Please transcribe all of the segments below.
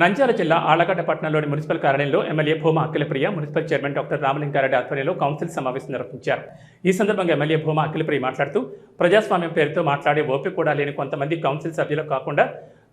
నంద్యాల జిల్లా ఆళ్ళగడ్డ పట్టణంలోని మున్సిపల్ కార్యాలయంలో MLA Bhuma Akhilapriya municipal chairman doctor Ramalinga Reddy ఆధ్వర్యంలో కౌన్సిల్ సమావేశం నిర్వహించారు. ఈ సందర్భంగా ఎమ్మెల్యే భూమా అఖిలప్రియ మాట్లాడుతూ ప్రజాస్వామ్యం పేరుతో మాట్లాడే ఓపిక కూడా లేని కొంతమంది కౌన్సిల్ సభ్యులు కాకుండా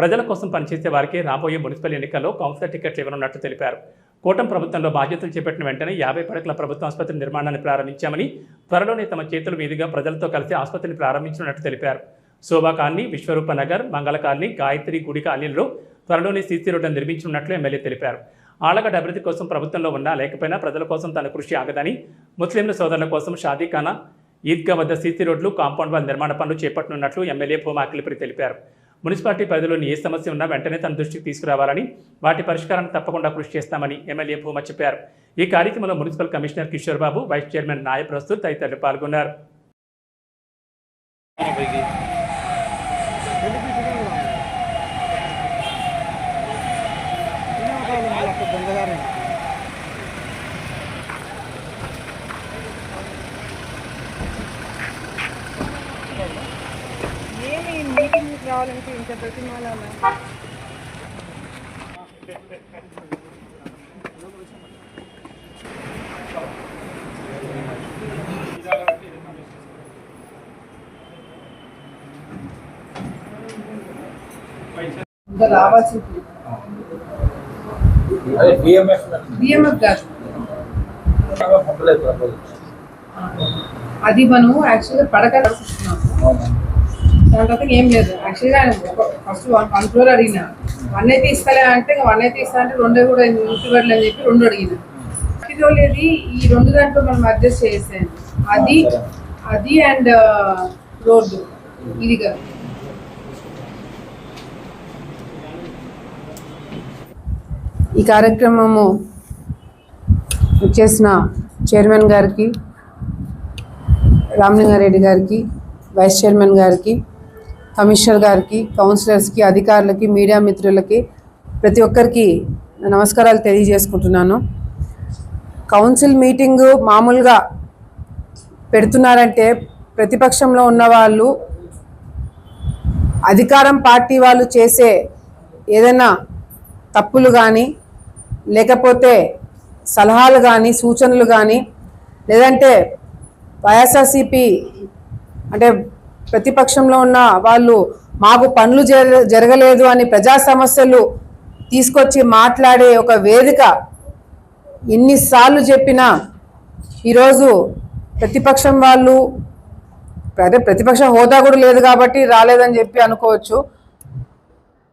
ప్రజల కోసం పనిచేసే వారికి రాబోయే మున్సిపల్ ఎన్నికల్లో కౌన్సిల్ టికెట్లు ఇవ్వనున్నట్టు తెలిపారు. కూటమి ప్రభుత్వంలో బాధ్యతలు చేపట్టిన వెంటనే యాభై పడకల ప్రభుత్వ ఆసుపత్రి నిర్మాణాన్ని ప్రారంభించామని త్వరలోనే తమ చేతుల మీదుగా ప్రజలతో కలిసి ఆసుపత్రిని ప్రారంభించనున్నట్టు తెలిపారు. శోభా కాలనీ విశ్వరూప నగర్ మంగళ కాలనీ గాయత్రి గుడి కాలనీలో త్వరలోనే సీసీ రోడ్డు నిర్మించనున్నట్లు ఎమ్మెల్యే తెలిపారు. ఆలగడ్డ అభివృద్ధి కోసం ప్రభుత్వంలో ఉన్నా లేకపోయినా ప్రజల కోసం తన కృషి ఆగదని ముస్లింల సోదరుల కోసం షాదీఖానా ఈద్గా వద్ద సీసీ రోడ్లు కాంపౌండ్ వాల్ నిర్మాణ పనులు చేపట్టనున్నట్లు ఎమ్మెల్యే భూమా తెలిపారు. మున్సిపాలిటీ పరిధిలోని ఏ సమస్య ఉన్నా వెంటనే తన దృష్టికి తీసుకురావాలని వాటి పరిష్కారానికి తప్పకుండా కృషి చేస్తామని ఎమ్మెల్యే భూమ చెప్పారు. ఈ కార్యక్రమంలో municipal commissioner Kishore Babu vice chairman నాయ ప్రస్తుత్ తదితరులు పాల్గొన్నారు ఏమి మీటింగ్ రావాలంటే ఇంత ప్రతిమాల ఇంకా రావాల్సింది అదే బిఎంఎఫ్ బిఎంఎఫ్ గారు పంపలేదు ప్రపోజల్ అది మనం యాక్చువల్గా పడక రాసుకున్నాము దాని తర్వాత ఏం లేదు. యాక్చువల్గా ఫస్ట్ వన్ వన్ ఫ్లోర్ అడిగిన. వన్ అయితే ఇస్తలే అంటే ఇంకా వన్ అయితే ఇస్తా అంటే రెండే కూడా ఇంటివర్లు అని చెప్పి రెండు అడిగిన. ఇది ఈ రెండు దాంట్లో మనం అడ్జస్ట్ చేసాను అది అది అండ్ రోడ్డు. ఇది కాదు. ఈ కార్యక్రమము వచ్చేసిన చైర్మన్ గారికి రామలింగారెడ్డి గారికి వైస్ చైర్మన్ గారికి కమిషనర్ గారికి కౌన్సిలర్స్కి అధికారులకి మీడియా మిత్రులకి ప్రతి ఒక్కరికి నమస్కారాలు తెలియజేసుకుంటున్నాను. కౌన్సిల్ మీటింగు మామూలుగా పెడుతున్నారంటే ప్రతిపక్షంలో ఉన్న వాళ్ళు అధికారం పార్టీ వాళ్ళు చేసే ఏదైనా తప్పులు కానీ లేకపోతే సలహాలు కానీ సూచనలు కానీ లేదంటే వైఎస్ఆర్సిపి అంటే ప్రతిపక్షంలో ఉన్న వాళ్ళు మాకు పనులు జర జరగలేదు అని ప్రజా సమస్యలు తీసుకొచ్చి మాట్లాడే ఒక వేదిక ఎన్నిసార్లు చెప్పినా ఈరోజు ప్రతిపక్షం వాళ్ళు అదే ప్రతిపక్ష హోదా కూడా లేదు కాబట్టి రాలేదని చెప్పి అనుకోవచ్చు.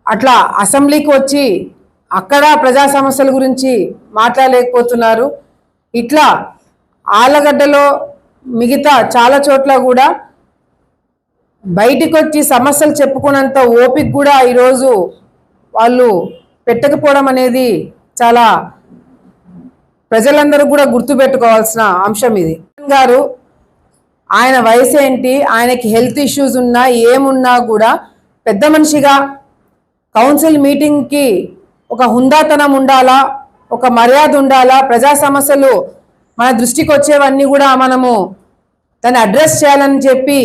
అట్లా అసెంబ్లీకి వచ్చి అక్కడ ప్రజా సమస్యల గురించి మాట్లాడలేకపోతున్నారు. ఇట్లా ఆలగడ్డలో మిగతా చాలా చోట్ల కూడా బయటికి వచ్చి సమస్యలు చెప్పుకున్నంత ఓపిక కూడా ఈరోజు వాళ్ళు పెట్టకపోవడం అనేది చాలా ప్రజలందరూ కూడా గుర్తుపెట్టుకోవాల్సిన అంశం ఇది. గారు ఆయన వయసు ఏంటి ఆయనకి హెల్త్ ఇష్యూస్ ఉన్నా ఏమున్నా కూడా పెద్ద మనిషిగా కౌన్సిల్ మీటింగ్కి ఒక హుందాతనం ఉండాలా ఒక మర్యాద ఉండాలా ప్రజా సమస్యలు మన దృష్టికి వచ్చేవన్నీ కూడా మనము దాన్ని అడ్రస్ చేయాలని చెప్పి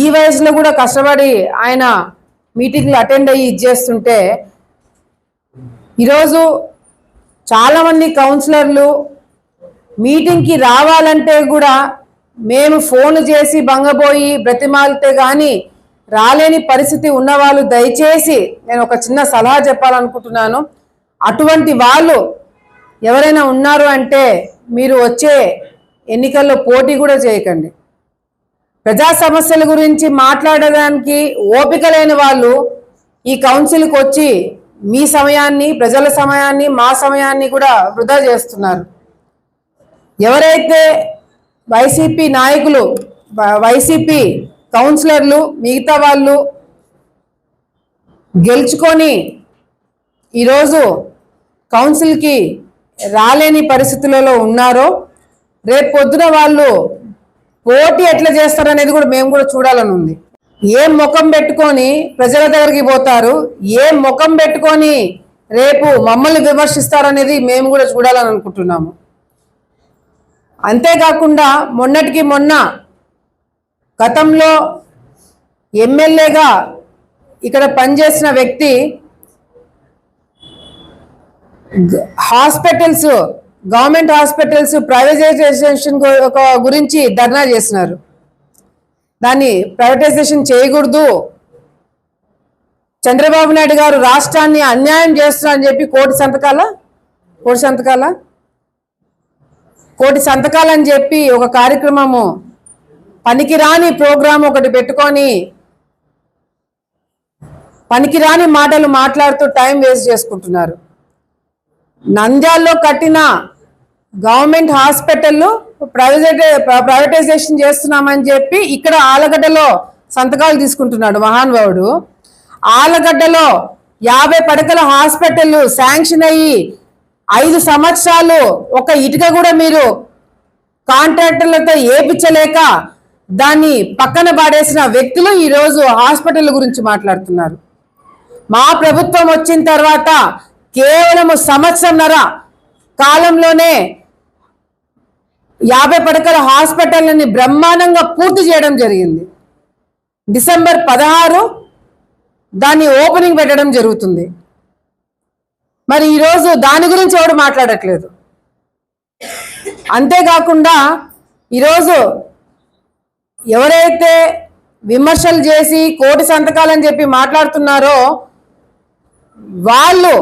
ఈ వయసులో కూడా కష్టపడి ఆయన మీటింగ్లు అటెండ్ అయ్యి ఇచ్చేస్తుంటే ఈరోజు చాలామంది కౌన్సిలర్లు మీటింగ్కి రావాలంటే కూడా మేము ఫోన్ చేసి బంగపోయి బ్రతిమాలితే కానీ రాలేని పరిస్థితి ఉన్నవాళ్ళు దయచేసి నేను ఒక చిన్న సలహా చెప్పాలనుకుంటున్నాను. అటువంటి వాళ్ళు ఎవరైనా ఉన్నారు అంటే మీరు వచ్చే ఎన్నికల్లో పోటీ కూడా చేయకండి. ప్రజా సమస్యల గురించి మాట్లాడడానికి ఓపిక లేని వాళ్ళు ఈ కౌన్సిల్కి వచ్చి మీ సమయాన్ని ప్రజల సమయాన్ని మా సమయాన్ని కూడా వృధా చేస్తున్నారు. ఎవరైతే వైసీపీ నాయకులు వైసీపీ కౌన్సిలర్లు మిగతా వాళ్ళు గెలుచుకొని ఈరోజు కౌన్సిల్కి రాలేని పరిస్థితులలో ఉన్నారో రేపు పొద్దున వాళ్ళు పోటీ ఎట్లా చేస్తారనేది కూడా మేము కూడా చూడాలని ఉంది. ఏ ముఖం పెట్టుకొని ప్రజల దగ్గరికి పోతారు ఏ ముఖం పెట్టుకొని రేపు మమ్మల్ని విమర్శిస్తారనేది మేము కూడా చూడాలని అనుకుంటున్నాము. అంతేకాకుండా మొన్నటికి మొన్న గతంలో ఎమ్మెల్యేగా ఇక్కడ పనిచేసిన వ్యక్తి హాస్పిటల్స్ గవర్నమెంట్ హాస్పిటల్స్ ప్రైవేటైజేషన్ గురించి ధర్నా చేస్తున్నారు. దాన్ని ప్రైవేటైజేషన్ చేయకూడదు. చంద్రబాబు నాయుడు గారు రాష్ట్రాన్ని అన్యాయం చేస్తున్నారని చెప్పి కోటి సంతకాల? కోటి సంతకాల? కోటి సంతకాలని చెప్పి ఒక కార్యక్రమము పనికిరాని ప్రోగ్రాం ఒకటి పెట్టుకొని పనికిరాని మాటలు మాట్లాడుతూ టైం వేస్ట్ చేసుకుంటున్నారు. నంద్యాల్లో కట్టిన గవర్నమెంట్ హాస్పిటల్ ప్రైవేట్ ప్రైవేటైజేషన్ చేస్తున్నామని చెప్పి ఇక్కడ ఆలగడ్డలో సంతకాలు తీసుకుంటున్నాడు మహానుభావుడు. ఆలగడ్డలో యాభై పడకల హాస్పిటల్ శాంక్షన్ అయ్యి ఐదు సంవత్సరాలు ఒక ఇటుక కూడా మీరు కాంట్రాక్టర్లతో ఏపించలేక దాన్ని పక్కన పాడేసిన వ్యక్తులు ఈరోజు హాస్పిటల్ గురించి మాట్లాడుతున్నారు. మా ప్రభుత్వం వచ్చిన తర్వాత కేవలం సంవత్సరంన్నర కాలంలోనే యాభై పడకల హాస్పిటల్ని బ్రహ్మాండంగా పూర్తి చేయడం జరిగింది. డిసెంబర్ పదహారు దాన్ని ఓపెనింగ్ పెట్టడం జరుగుతుంది. మరి ఈరోజు దాని గురించి ఎవడు మాట్లాడట్లేదు? అంతేకాకుండా ఈరోజు ఎవరైతే విమర్శలు చేసి కోటి సంతకాలని చెప్పి మాట్లాడుతున్నారో వాళ్ళు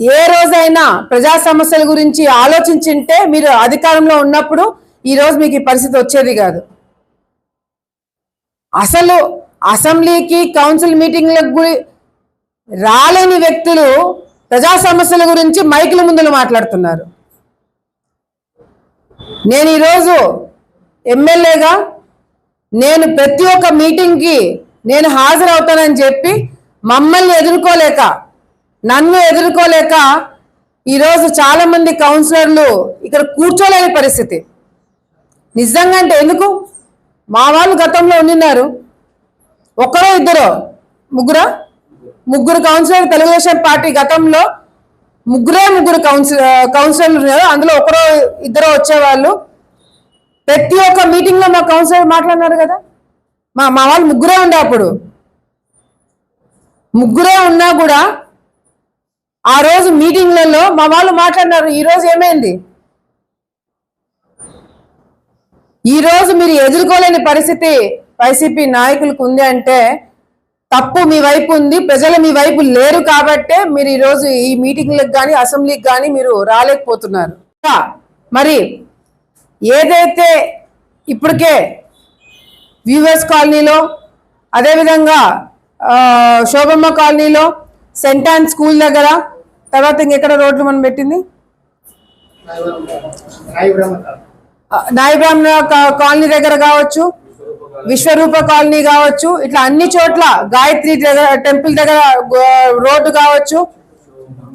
ఏ రోజైనా ప్రజా సమస్యల గురించి ఆలోచించింటే మీరు అధికారంలో ఉన్నప్పుడు ఈ రోజు మీకు ఈ పరిస్థితి వచ్చేది కాదు. అసలు అసెంబ్లీకి కౌన్సిల్ మీటింగ్లకు గురి రాలేని వ్యక్తులు ప్రజా సమస్యల గురించి మైకుల ముందులు మాట్లాడుతున్నారు. నేను ఈరోజు ఎమ్మెల్యేగా నేను ప్రతి ఒక్క మీటింగ్కి నేను హాజరవుతానని చెప్పి మమ్మల్ని ఎదుర్కోలేక నన్ను ఎదుర్కోలేక ఈరోజు చాలామంది కౌన్సిలర్లు ఇక్కడ కూర్చోలేని పరిస్థితి. నిజంగా అంటే ఎందుకు? మా వాళ్ళు గతంలో ఉండినారు. ఒక్కరో ఇద్దరు? ముగ్గురా? ముగ్గురు కౌన్సిలర్ తెలుగుదేశం పార్టీ గతంలో ముగ్గురే ముగ్గురు కౌన్సిల్ కౌన్సిలర్లు ఉన్నారు. అందులో ఒకరో ఇద్దరు వచ్చేవాళ్ళు. ప్రతి ఒక్క మీటింగ్లో మా కౌన్సిలర్ మాట్లాడినారు కదా? మా మా వాళ్ళు ముగ్గురే ఉండే అప్పుడు. ముగ్గురే ఉన్నా కూడా ఆ రోజు మీటింగ్లలో మా వాళ్ళు మాట్లాడినారు ఈరోజు ఏమైంది? ఈ రోజు మీరు ఎదుర్కోలేని పరిస్థితి వైసీపీ నాయకులకు ఉంది అంటే తప్పు మీ వైపు ఉంది ప్రజలు మీ వైపు లేరు కాబట్టే మీరు ఈరోజు ఈ మీటింగ్లకు కానీ అసెంబ్లీకి కానీ మీరు రాలేకపోతున్నారు. మరి ఏదైతే ఇప్పటికే వ్యూవర్స్ కాలనీలో అదేవిధంగా శోభమ్మ కాలనీలో సెంట్ అండ్ స్కూల్ దగ్గర తర్వాత ఇంకెక్కడ రోడ్లు మనం పెట్టింది? ఆ, కాలనీ దగ్గర కావచ్చు విశ్వరూప కాలనీ కావచ్చు ఇట్లా అన్ని చోట్ల గాయత్రి దగ్గర టెంపుల్ దగ్గర రోడ్డు కావచ్చు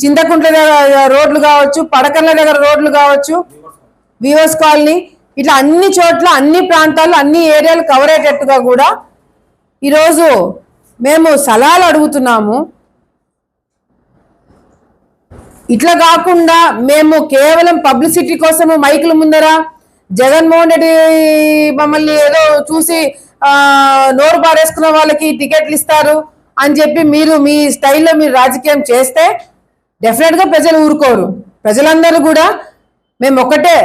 చింతకుంట్ల దగ్గర రోడ్లు కావచ్చు పడకర్ల దగ్గర రోడ్లు కావచ్చు వివోస్ కాలనీ ఇట్లా అన్ని చోట్ల అన్ని ప్రాంతాల్లో అన్ని ఏరియాలు కవర్ అయ్యేటట్టుగా కూడా ఈరోజు మేము సలహాలు అడుగుతున్నాము. ఇట్లా కాకుండా మేము కేవలం పబ్లిసిటీ కోసము మైకుల ముందర జగన్మోహన్ రెడ్డి మమ్మల్ని ఏదో చూసి నోరు పారేసుకున్న వాళ్ళకి టికెట్లు ఇస్తారు అని చెప్పి మీరు మీ స్టైల్లో మీరు రాజకీయం చేస్తే డెఫినెట్గా ప్రజలు ఊరుకోరు. ప్రజలందరూ కూడా మేము ఒకటే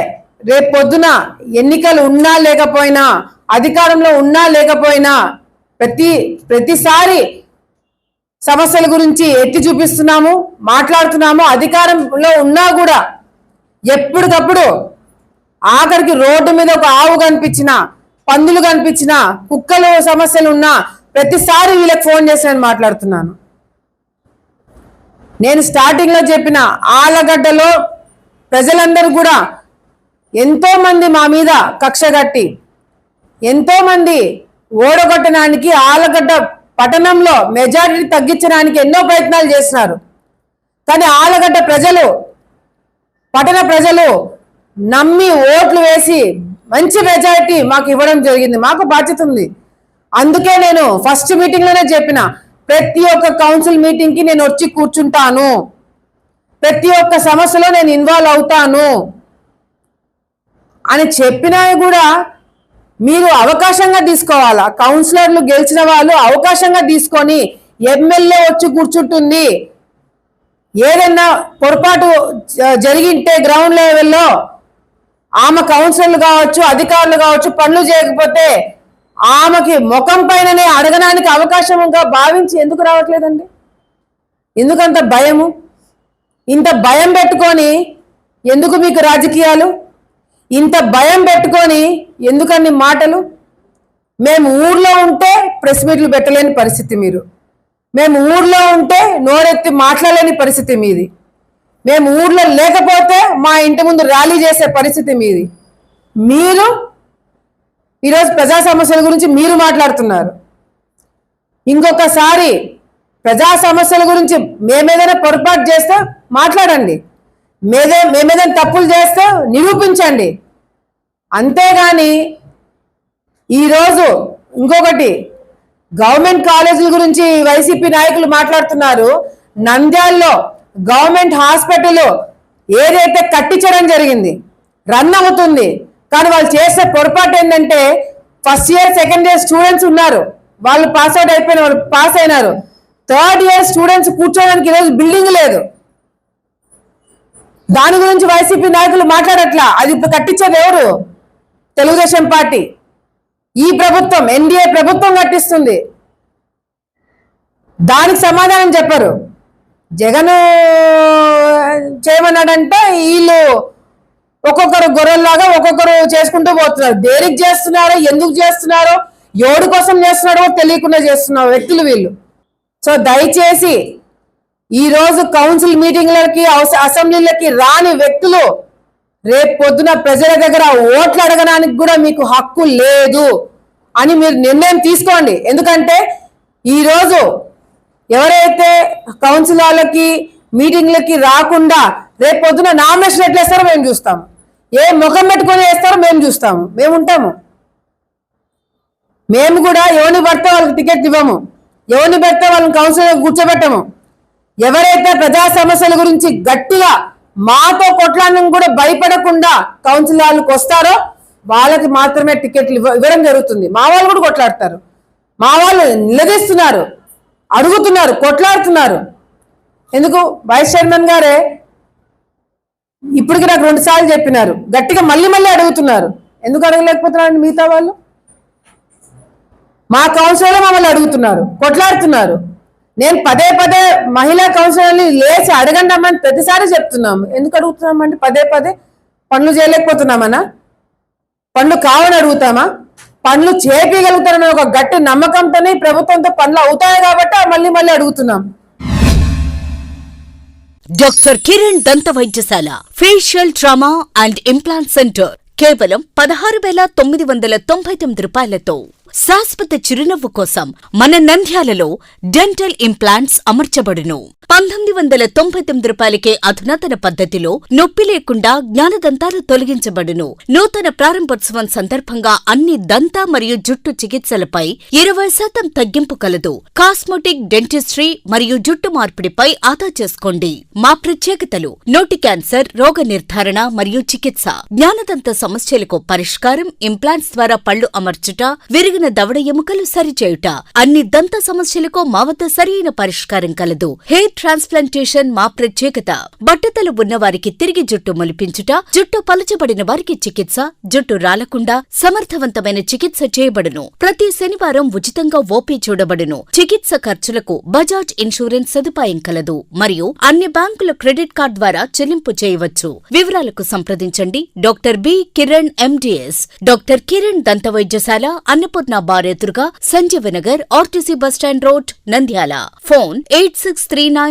రేపు పొద్దున ఎన్నికలు ఉన్నా లేకపోయినా అధికారంలో ఉన్నా లేకపోయినా ప్రతి ప్రతిసారి సమస్యల గురించి ఎత్తి చూపిస్తున్నాము మాట్లాడుతున్నాము అధికారంలో ఉన్నా కూడా ఎప్పటికప్పుడు ఆఖరికి రోడ్డు మీద ఒక ఆవు కనిపించిన పందులు కనిపించిన కుక్కలు సమస్యలు ఉన్నా ప్రతిసారి వీళ్ళకి ఫోన్ చేసి నేను మాట్లాడుతున్నాను. నేను స్టార్టింగ్లో చెప్పిన ఆలగడ్డలో ప్రజలందరూ కూడా ఎంతో మంది మా మీద కక్ష కట్టి ఎంతో మంది ఓడగొట్టడానికి ఆలగడ్డ పట్టణంలో మెజారిటీ తగ్గించడానికి ఎన్నో ప్రయత్నాలు చేసినారు. కానీ ఆలగడ్డ ప్రజలు పట్టణ ప్రజలు నమ్మి ఓట్లు వేసి మంచి మెజారిటీ మాకు ఇవ్వడం జరిగింది. మాకు బాధ్యత ఉంది. అందుకే నేను ఫస్ట్ మీటింగ్లోనే చెప్పిన ప్రతి ఒక్క కౌన్సిల్ మీటింగ్కి నేను వచ్చి కూర్చుంటాను. ప్రతి ఒక్క సమస్యలో నేను ఇన్వాల్వ్ అవుతాను. అని చెప్పినా కూడా మీరు అవకాశంగా తీసుకోవాలా? కౌన్సిలర్లు గెలిచిన వాళ్ళు అవకాశంగా తీసుకొని ఎమ్మెల్యే వచ్చి కూర్చుంటుంది. ఏదన్నా పొరపాటు జ- జరిగింటే గ్రౌండ్ లెవెల్లో ఆమె కౌన్సిలర్లు కావచ్చు అధికారులు కావచ్చు పనులు చేయకపోతే ఆమెకి ముఖం పైననే అడగడానికి అవకాశంగా భావించి ఎందుకు రావట్లేదండి? ఎందుకంత భయము? ఇంత భయం పెట్టుకొని ఎందుకు మీకు రాజకీయాలు? ఇంత భయం పెట్టుకొని ఎందుకన్ని మాటలు? మేము ఊర్లో ఉంటే ప్రెస్ మీట్లు పెట్టలేని పరిస్థితి మీరు. మేము ఊర్లో ఉంటే నోరెత్తి మాట్లాడలేని పరిస్థితి మీది. మేము ఊర్లో లేకపోతే మా ఇంటి ముందు ర్యాలీ చేసే పరిస్థితి మీది. మీరు ఈరోజు ప్రజా సమస్యల గురించి మీరు మాట్లాడుతున్నారు. ఇంకొకసారి ప్రజా సమస్యల గురించి మేమేదైనా పొరపాటు చేస్తే మాట్లాడండి. మేదే మేమేదైనా తప్పులు చేస్తే నిరూపించండి. అంతేగాని ఈరోజు ఇంకొకటి గవర్నమెంట్ కాలేజీల గురించి వైసీపీ నాయకులు మాట్లాడుతున్నారు. నంద్యాల్లో గవర్నమెంట్ హాస్పిటల్ ఏదైతే కట్టించడం జరిగింది రన్ అవుతుంది. కానీ వాళ్ళు చేసే పొరపాటు ఏంటంటే first year second year students ఉన్నారు. వాళ్ళు పాస్ అవుట్ అయిపోయిన వాళ్ళు పాస్ అయినారు. థర్డ్ ఇయర్ స్టూడెంట్స్ కూర్చోడానికి ఈరోజు బిల్డింగ్ లేదు. దాని గురించి వైసీపీ నాయకులు మాట్లాడట్లా? అది ఇప్పుడు కట్టించేది ఎవరు? తెలుగుదేశం పార్టీ. ఈ ప్రభుత్వం ఎన్డీఏ ప్రభుత్వం కట్టిస్తుంది. దానికి సమాధానం చెప్పరు. జగన్ చేయమన్నాడంటే వీళ్ళు ఒక్కొక్కరు గొర్రెల్లాగా ఒక్కొక్కరు చేసుకుంటూ పోతున్నారు. దేనికి చేస్తున్నారో ఎందుకు చేస్తున్నారో ఎవడి కోసం చేస్తున్నారో తెలియకుండా చేస్తున్నారు వ్యక్తులు వీళ్ళు. సో దయచేసి ఈ రోజు కౌన్సిల్ మీటింగ్లకి అవస- అసెంబ్లీలకి రాని వ్యక్తులు రేపు పొద్దున ప్రజల దగ్గర ఓట్లు అడగడానికి కూడా మీకు హక్కు లేదు అని మీరు నిర్ణయం తీసుకోండి. ఎందుకంటే ఈరోజు ఎవరైతే కౌన్సిల్ మీటింగ్లకి రాకుండా రేపు పొద్దున నామినేషన్ ఎట్లా వేస్తారో మేము చూస్తాము ఏ ముఖం పెట్టుకొని వేస్తారో మేము చూస్తాము మేము ఉంటాము. మేము కూడా ఎవరిని పడితే వాళ్ళకి టికెట్ ఇవ్వము. ఎవరిని పెడితే వాళ్ళని కౌన్సిల్ కూర్చోబెట్టము. ఎవరైతే ప్రజా సమస్యల గురించి గట్టిగా మాతో కొట్లాడడం కూడా భయపడకుండా కౌన్సిల్ వాళ్ళకి వస్తారో వాళ్ళకి మాత్రమే టికెట్లు ఇవ్వడం జరుగుతుంది. మా వాళ్ళు కూడా కొట్లాడతారు. మా వాళ్ళు నిలదీస్తున్నారు. అడుగుతున్నారు కొట్లాడుతున్నారు. ఎందుకు? వైస్ చైర్మన్ గారే ఇప్పటికి నాకు రెండు సార్లు చెప్పినారు. గట్టిగా మళ్ళీ మళ్ళీ అడుగుతున్నారు. ఎందుకు అడగలేకపోతున్నారండి మిగతా వాళ్ళు? మా కౌన్సిలర్ మమ్మల్ని అడుగుతున్నారు కొట్లాడుతున్నారు. నేను పదే పదే మహిళా కౌన్సిలర్ని లేచి అడగండి అమ్మని ప్రతిసారి చెప్తున్నాము. ఎందుకు అడుగుతున్నామంటే పదే పదే పనులు చేయలేకపోతున్నామనా? పనులు కావని అడుగుతామా? పనులు చేపీయగలుగుతారనే ఒక గట్టి నమ్మకంతోనే ప్రభుత్వంతో పనులు అవుతాయి కాబట్టి మళ్ళీ మళ్ళీ అడుగుతున్నాం. డాక్టర్ కిరణ్ దంత వైద్యశాల facial trauma and implant centre కేవలం పదహారు వేల తొమ్మిది వందల తొంభై తొమ్మిది రూపాయలతో. శాశ్వత చిరునవ్వు కోసం మన నంద్యాలలో డెంటల్ ఇంప్లాంట్స్ అమర్చబడును. పంతొమ్మిది వందల తొంభై తొమ్మిది రూపాయలకే అధునాతన పద్ధతిలో నొప్పి లేకుండా జ్ఞానదంతాలు తొలగించబడును. నూతన ప్రారంభోత్సవం సందర్భంగా అన్ని దంత మరియు జుట్టు చికిత్సలపై ఇరవై శాతం తగ్గింపు కలదు. కాస్మోటిక్ డెంటిస్ట్రీ మరియు జుట్టు మార్పిడిపై ఆదా చేసుకోండి. మా ప్రత్యేకతలు నోటి క్యాన్సర్ రోగ నిర్ధారణ మరియు చికిత్స. జ్ఞానదంత సమస్యలకు పరిష్కారం ఇంప్లాంట్స్ ద్వారా పళ్ళు అమర్చుట విరిగిన దవడ ఎముకలు సరిచేయుట. అన్ని దంత సమస్యలకు మా వద్ద సరైన పరిష్కారం కలదు. హెయిర్ ట్రాన్స్ప్లాంటేషన్ మా ప్రత్యేకత. బట్టతలు ఉన్నవారికి తిరిగి జుట్టు మొలిపించుట జుట్టు పలచబడిన వారికి చికిత్స జుట్టు రాలకుండా సమర్థవంతమైన చికిత్స చేయబడును. ప్రతి శనివారం ఉచితంగా ఓపీ చూడబడును. చికిత్స ఖర్చులకు బజాజ్ ఇన్సూరెన్స్ సదుపాయం కలదు. మరియు అన్ని బ్యాంకుల క్రెడిట్ కార్డ్ ద్వారా చెల్లింపు చేయవచ్చు. వివరాలకు సంప్రదించండి. Doctor B Kiran MDS doctor Kiran దంత వైద్యశాల అన్నపూర్ణ బార్ ఎదురుగా Sanjeevnagar RTC bus stand road Nandyal. Phone eight six three nine